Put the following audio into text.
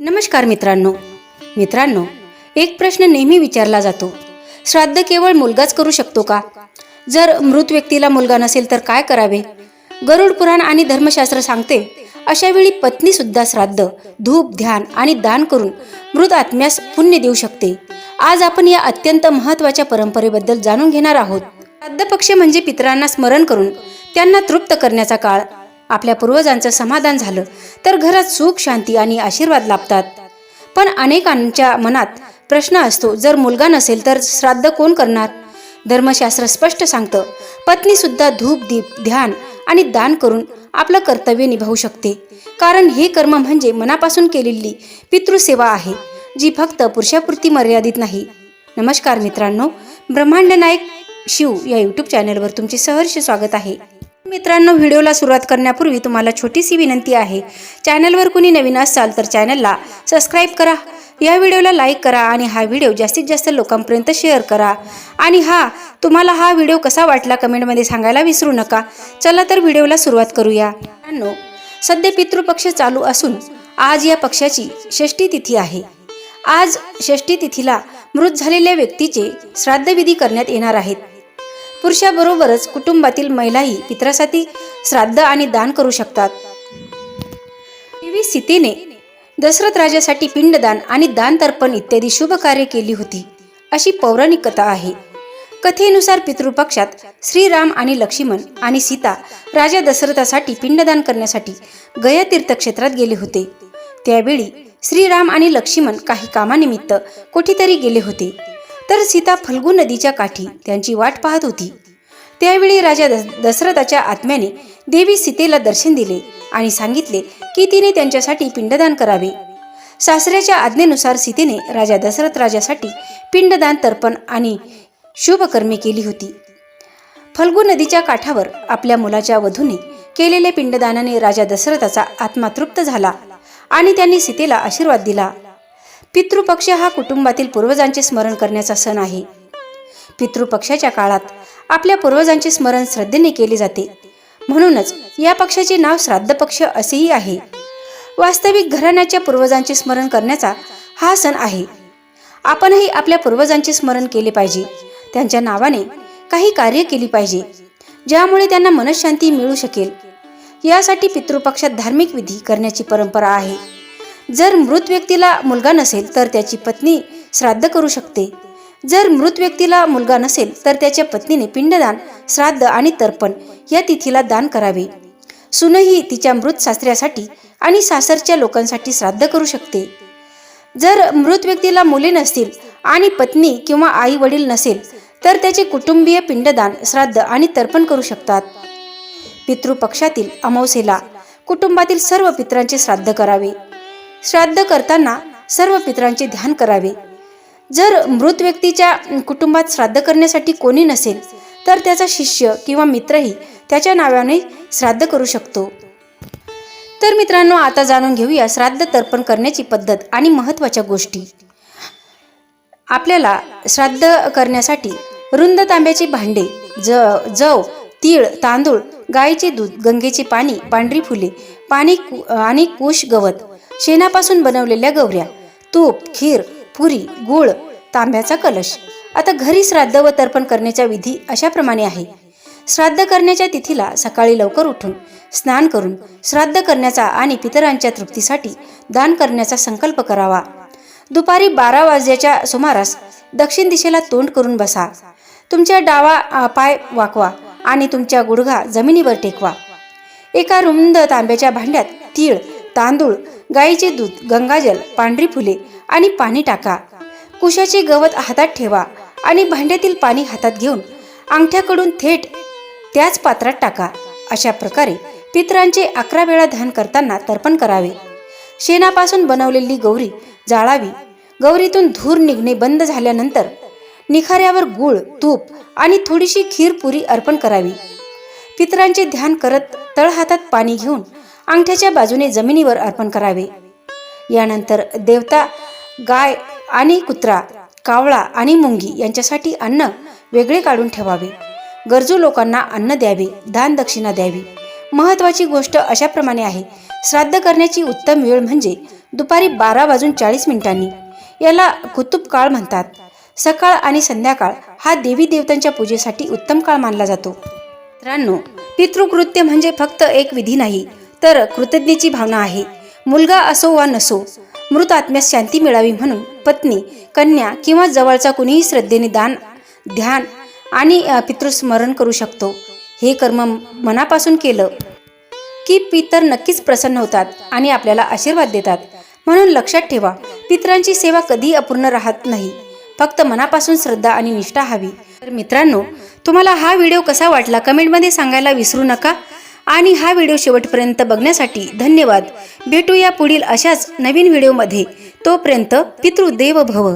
नमस्कार मित्रांनो. मित्रांनो एक प्रश्न नेहमी विचारला जातो. श्राद्ध केवळ मुलगाच करू शकतो का? जर मृत व्यक्तीला मुलगा नसेल तर काय करावे? गरुड पुराण आणि धर्मशास्त्र सांगते अशा वेळी पत्नी सुद्धा श्राद्ध धूप ध्यान आणि दान करून मृत आत्म्यास पुण्य देऊ शकते. आज आपण या अत्यंत महत्त्वाच्या परंपरेबद्दल जाणून घेणार आहोत. श्राद्ध पक्ष म्हणजे पितरांना स्मरण करून त्यांना तृप्त करण्याचा काळ. आपल्या पूर्वजांचं समाधान झालं तर घरात सुख शांती आणि आशीर्वाद लाभतात. पण अनेकांच्या मनात प्रश्न असतो जर मुलगा नसेल तर श्राद्ध कोण करणार? धर्मशास्त्र स्पष्ट सांगतं पत्नी सुद्धा धूप दीप ध्यान आणि दान करून आपलं कर्तव्य निभावू शकते. कारण हे कर्म म्हणजे मनापासून केलेली पितृसेवा आहे जी फक्त पुरुषापुरती मर्यादित नाही. नमस्कार मित्रांनो ब्रह्मांड नायक शिव या यूट्यूब चॅनलवर तुमचे सहर्ष स्वागत आहे. मित्रांनो व्हिडिओला सुरुवात करण्यापूर्वी तुम्हाला छोटीशी विनंती आहे. चॅनलवर कुणी नवीन असाल तर चॅनलला सबस्क्राईब करा. या व्हिडिओला लाईक करा आणि हा व्हिडिओ जास्तीत जास्त लोकांपर्यंत शेअर करा. आणि हा तुम्हाला हा व्हिडिओ कसा वाटला कमेंटमध्ये सांगायला विसरू नका. चला तर व्हिडिओला सुरुवात करूया. मित्रांनो सध्या पितृपक्ष चालू असून आज या पक्षाची षष्ठी तिथी आहे. आज षष्ठी तिथीला मृत झालेल्या व्यक्तीचे श्राद्धविधी करण्यात येणार आहेत. पुरुषाबरोबरच कुटुंबातील महिलाही पित्रासाठी श्राद्ध आणि दान करू शकतात. देवी सीतेने दशरथ राजासाठी पिंडदान आणि दान तर्पण इत्यादी शुभ कार्य केली होती. अशी पौराणिक कथा आहे. कथेनुसार पितृपक्षात श्रीराम आणि लक्ष्मण आणि सीता राजा दशरथासाठी पिंडदान करण्यासाठी गया तीर्थक्षेत्रात गेले होते. त्यावेळी श्रीराम आणि लक्ष्मण काही कामानिमित्त कुठेतरी गेले होते. तर सीता फल्गू नदीच्या काठी त्यांची वाट पाहत होती. त्यावेळी राजा दशरथाच्या आत्म्याने देवी सीतेला दर्शन दिले आणि सांगितले की तिने त्यांच्यासाठी पिंडदान करावे. सासऱ्याच्या आज्ञेनुसार सीतेने राजा दशरथ राजासाठी पिंडदान तर्पण आणि शुभकर्मे केली होती. फल्गू नदीच्या काठावर आपल्या मुलाच्या वधूने केलेल्या पिंडदानाने राजा दशरथाचा आत्मा तृप्त झाला आणि त्यांनी सीतेला आशीर्वाद दिला. पितृपक्ष हा कुटुंबातील पूर्वजांचे स्मरण करण्याचा सण आहे. पितृपक्षाच्या काळात आपल्या पूर्वजांचे स्मरण श्रद्धेने केले जाते. म्हणूनच या पक्षाचे नाव श्राद्ध पक्ष असेही आहे. वास्तविक घराण्याच्या पूर्वजांचे स्मरण करण्याचा हा सण आहे. आपणही आपल्या पूर्वजांचे स्मरण केले पाहिजे. त्यांच्या नावाने काही कार्य केली पाहिजे ज्यामुळे त्यांना मनशांती मिळू शकेल. यासाठी पितृपक्षात धार्मिक विधी करण्याची परंपरा आहे. जर मृत व्यक्तीला मुलगा नसेल तर त्याची पत्नी श्राद्ध करू शकते. जर मृत व्यक्तीला मुलगा नसेल तर त्याच्या पत्नीने पिंडदान श्राद्ध आणि तर्पण या तिथीला दान करावे. सुनही तिच्या मृत सासऱ्यासाठी आणि सासरच्या लोकांसाठी श्राद्ध करू शकते. जर मृत व्यक्तीला मुले नसतील आणि पत्नी किंवा आई वडील नसेल तर त्याचे कुटुंबीय पिंडदान श्राद्ध आणि तर्पण करू शकतात. पितृपक्षातील अमावस्येला कुटुंबातील सर्व पित्रांचे श्राद्ध करावे. श्राद्ध करताना सर्व पितरांचे ध्यान करावे. जर मृत व्यक्तीच्या कुटुंबात श्राद्ध करण्यासाठी कोणी नसेल तर त्याचा शिष्य किंवा मित्रही त्याच्या नावाने श्राद्ध करू शकतो. तर मित्रांनो आता जाणून घेऊया श्राद्ध तर्पण करण्याची पद्धत आणि महत्त्वाच्या गोष्टी. आपल्याला श्राद्ध करण्यासाठी रुंद तांब्याचे भांडे ज जव तीळ तांदूळ गायीचे दूध गंगेचे पाणी पांढरी फुले पाणी कु- आणि कुश गवत शेणापासून बनवलेल्या गौऱ्या तूप खीर पुरी गुळ तांब्याचा कलश. आता घरी श्राद्ध व तर्पण करण्याच्या विधी अशाप्रमाणे आहे. श्राद्ध करण्याच्या तिथीला सकाळी लवकर उठून स्नान करून श्राद्ध करण्याचा आणि पितरांच्या तृप्तीसाठी दान करण्याचा संकल्प करावा. दुपारी बारा वाजल्याच्या सुमारास दक्षिण दिशेला तोंड करून बसा. तुमच्या डावा पाय वाकवा आणि तुमच्या गुडघा जमिनीवर टेकवा. एका रुंद तांब्याच्या भांड्यात तीळ तांदूळ गाईचे दूध गंगाजल पांढरी फुले आणि पाणी टाका. कुशाचे गवत हातात ठेवा आणि भांड्यातील पाणी हातात घेऊन अंगठ्याकडून थेट त्याच पात्रात टाका. अशा प्रकारे पितरांचे अकरा वेळा ध्यान करताना तर्पण करावे. शेणापासून बनवलेली गौरी जाळावी. गौरीतून धूर निघणे बंद झाल्यानंतर निखाऱ्यावर गूळ तूप आणि थोडीशी खीर पुरी अर्पण करावी. पितरांचे ध्यान करत तळहातात पाणी घेऊन अंगठ्याच्या बाजूने जमिनीवर अर्पण करावे. यानंतर देवता गाय आणि कुत्रा कावळा आणि मुंगी यांच्यासाठी अन्न वेगळे काढून ठेवावे. गरजू लोकांना अन्न द्यावे दान दक्षिणा द्यावी. महत्वाची गोष्ट अशाप्रमाणे आहे. श्राद्ध करण्याची उत्तम वेळ म्हणजे दुपारी बारा वाजून चाळीस मिनिटांनी. याला कुतुब काळ म्हणतात. सकाळ आणि संध्याकाळ हा देवी देवतांच्या पूजेसाठी उत्तम काळ मानला जातो. मित्रांनो पितृकृत्य म्हणजे फक्त एक विधी नाही तर कृतज्ञतेची भावना आहे. मुलगा असो वा नसो मृत आत्म्यास शांती मिळावी म्हणून पत्नी कन्या किंवा जवळचा कुणीही श्रद्धेने दान ध्यान आणि पितृस्मरण करू शकतो. हे कर्म मनापासून केलं की पितर नक्कीच प्रसन्न होतात आणि आपल्याला आशीर्वाद देतात. म्हणून लक्षात ठेवा पितरांची सेवा कधी अपूर्ण राहत नाही. फक्त मनापासून श्रद्धा आणि निष्ठा हवी. तर मित्रांनो तुम्हाला हा व्हिडिओ कसा वाटला कमेंटमध्ये सांगायला विसरू नका. आणि हा व्हिडिओ शेवटपर्यंत बघण्यासाठी धन्यवाद. भेटूया पुढील अशाच नवीन व्हिडिओमध्ये. तोपर्यंत पितृदेव भव